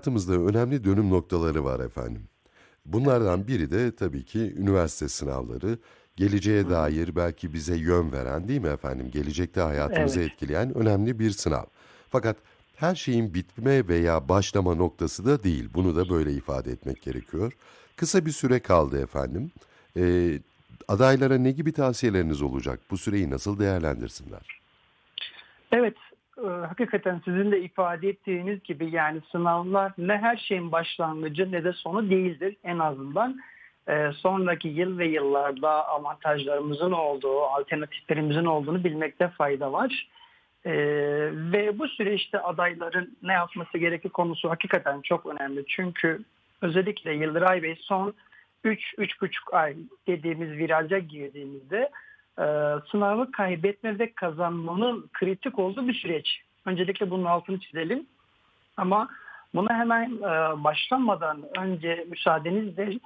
Hayatımızda önemli dönüm noktaları var efendim. Bunlardan biri de tabii ki üniversite sınavları. Geleceğe dair belki bize yön veren değil mi efendim? Gelecekte hayatımızı Evet. etkileyen önemli bir sınav. Fakat her şeyin bitme veya başlama noktası da değil. Bunu da böyle ifade etmek gerekiyor. Kısa bir süre kaldı efendim. Ee, adaylara ne gibi tavsiyeleriniz olacak? Bu süreyi nasıl değerlendirsinler? Evet, e, hakikaten sizin de ifade ettiğiniz gibi yani sınavlar ne her şeyin başlangıcı ne de sonu değildir. En azından e, sonraki yıl ve yıllarda avantajlarımızın olduğu, alternatiflerimizin olduğunu bilmekte fayda var. E, ve bu süreçte adayların ne yapması gerekir konusu hakikaten çok önemli. Çünkü özellikle Yıldıray Bey son 3-3,5 ay dediğimiz viraja girdiğimizde sınavı kaybetme ve kazanmanın kritik olduğu bir süreç. Öncelikle bunun altını çizelim. Ama buna hemen e, başlamadan önce müsaadenizle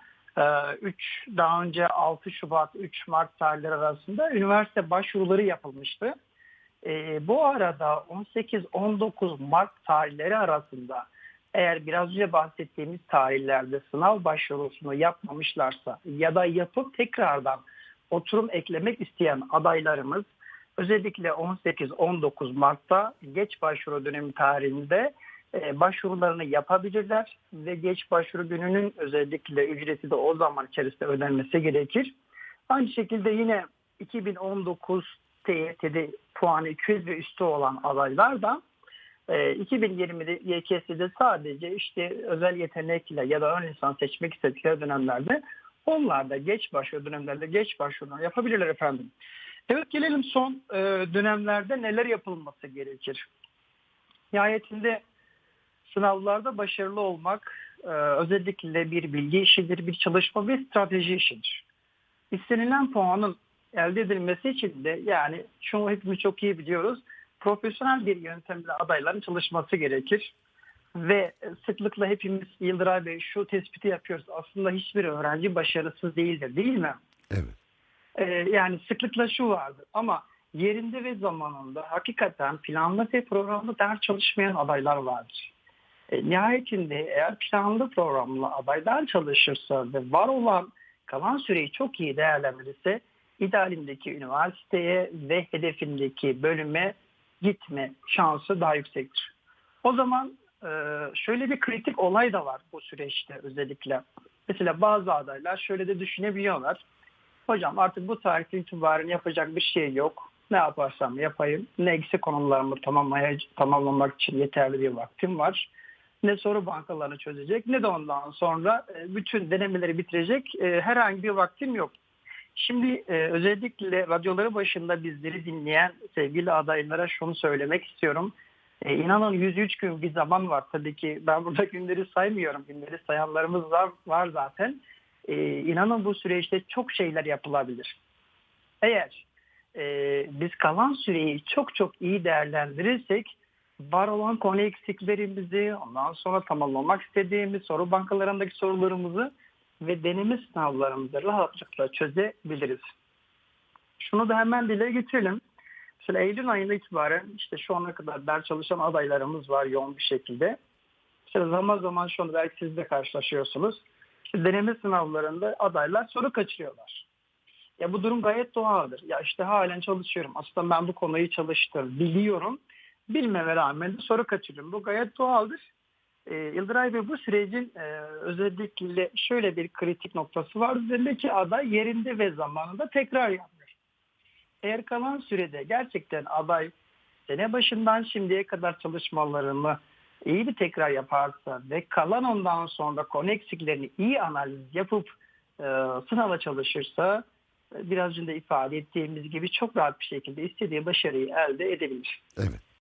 3 daha önce 6 Şubat 3 Mart tarihleri arasında üniversite başvuruları yapılmıştı. E, bu arada 18-19 Mart tarihleri arasında eğer biraz önce bahsettiğimiz tarihlerde sınav başvurusunu yapmamışlarsa ya da yapıp tekrardan oturum eklemek isteyen adaylarımız özellikle 18-19 Mart'ta geç başvuru dönemi tarihinde e, başvurularını yapabilirler ve geç başvuru gününün özellikle ücreti de o zaman içerisinde ödenmesi gerekir. Aynı şekilde yine 2019 TYT'de puanı 200 ve üstü olan adaylar da e, 2020'de YKS'de sadece işte özel yetenekle ya da ön lisans seçmek istedikleri dönemlerde onlar da geç başvuru dönemlerde geç başvurular yapabilirler efendim. Evet gelelim son e, dönemlerde neler yapılması gerekir. Nihayetinde sınavlarda başarılı olmak e, özellikle bir bilgi işidir, bir çalışma ve strateji işidir. İstenilen puanın elde edilmesi için de yani şunu hepimiz çok iyi biliyoruz. Profesyonel bir yöntemle adayların çalışması gerekir. Ve sıklıkla hepimiz Yıldıray Bey şu tespiti yapıyoruz. Aslında hiçbir öğrenci başarısız değildir değil mi? Evet. Ee, yani sıklıkla şu vardır ama yerinde ve zamanında hakikaten planlı ve programlı ders çalışmayan adaylar vardır. E, nihayetinde eğer planlı programlı adaylar çalışırsa ve var olan kalan süreyi çok iyi değerlendirirse idealindeki üniversiteye ve hedefindeki bölüme gitme şansı daha yüksektir. O zaman şöyle bir kritik olay da var bu süreçte özellikle. Mesela bazı adaylar şöyle de düşünebiliyorlar. Hocam artık bu tarihten itibaren yapacak bir şey yok. Ne yaparsam yapayım. Ne eksik konularımı tamamlamak için yeterli bir vaktim var. Ne soru bankalarını çözecek ne de ondan sonra e, bütün denemeleri bitirecek e, herhangi bir vaktim yok. Şimdi e, özellikle radyoları başında bizleri dinleyen sevgili adaylara şunu söylemek istiyorum. E, inanın 103 gün bir zaman var. Tabii ki ben burada günleri saymıyorum. Günleri sayanlarımız var, var zaten. E, inanın bu süreçte çok şeyler yapılabilir. Eğer e, biz kalan süreyi çok çok iyi değerlendirirsek var olan konu eksiklerimizi ondan sonra tamamlamak istediğimiz soru bankalarındaki sorularımızı ve deneme sınavlarımızı rahatlıkla çözebiliriz. Şunu da hemen dile getirelim. Mesela Eylül ayında itibaren işte şu ana kadar ders çalışan adaylarımız var yoğun bir şekilde. İşte zaman zaman şu anda belki siz de karşılaşıyorsunuz. İşte deneme sınavlarında adaylar soru kaçırıyorlar. Ya bu durum gayet doğaldır. Ya işte halen çalışıyorum. Aslında ben bu konuyu çalıştım, biliyorum. Bilmeme rağmen de soru kaçırıyorum. Bu gayet doğaldır. Ee, Yıldıray Bey bu sürecin e, özellikle şöyle bir kritik noktası var. Demek ki aday yerinde ve zamanında tekrar yapmış. Eğer kalan sürede gerçekten aday sene başından şimdiye kadar çalışmalarını iyi bir tekrar yaparsa ve kalan ondan sonra konu eksiklerini iyi analiz yapıp e, sınava çalışırsa e, biraz önce de ifade ettiğimiz gibi çok rahat bir şekilde istediği başarıyı elde edebilir. Evet.